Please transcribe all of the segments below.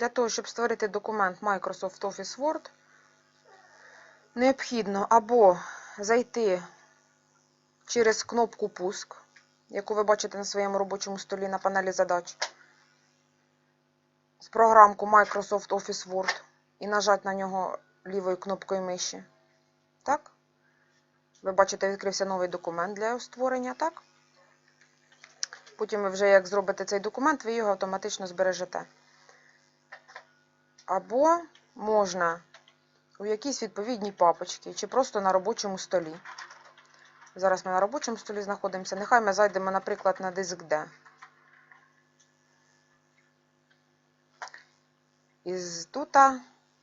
Для того, щоб створити документ Microsoft Office Word, необхідно або зайти через кнопку Пуск, яку ви бачите на своєму робочому столі на панелі задач, з програмку Microsoft Office Word і нажати на нього лівою кнопкою миші. Так? Ви бачите, відкрився новий документ для його створення, так? Потім ви вже як зробите цей документ, ви його автоматично збережете. Або можна у якійсь відповідній папочці, чи просто на робочому столі. Зараз ми на робочому столі знаходимося. Нехай ми зайдемо, наприклад, на диск D. І тут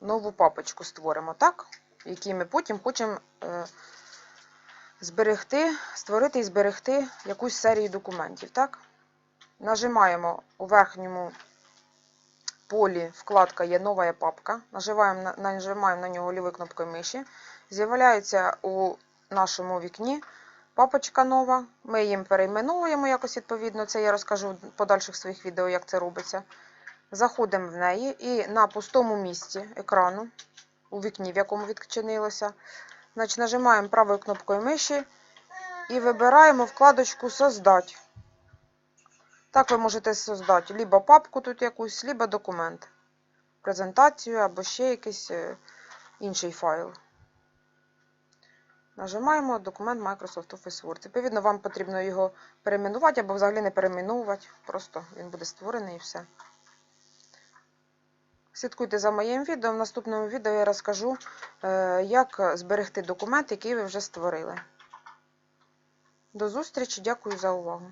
нову папочку створимо, так? В ми потім хочемо е, зберегти, створити і зберегти якусь серію документів, так? Нажимаємо у верхньому полі вкладка є нова папка. Нажимаємо на, нажимаємо на нього лівою кнопкою миші. З'являється у нашому вікні папочка нова. Ми їм перейменовуємо якось відповідно. Це я розкажу в подальших своїх відео, як це робиться. Заходимо в неї і на пустому місці екрану, у вікні, в якому відчинилося, значить, нажимаємо правою кнопкою миші і вибираємо вкладочку Создать. Так ви можете создати либо папку тут якусь, либо документ. Презентацію або ще якийсь е, інший файл. Нажимаємо документ Microsoft Office Word. Відповідно, вам потрібно його перейменувати або взагалі не перейменовувати. Просто він буде створений і все. Слідкуйте за моїм відео. В наступному відео я розкажу, е, як зберегти документ, який ви вже створили. До зустрічі, дякую за увагу.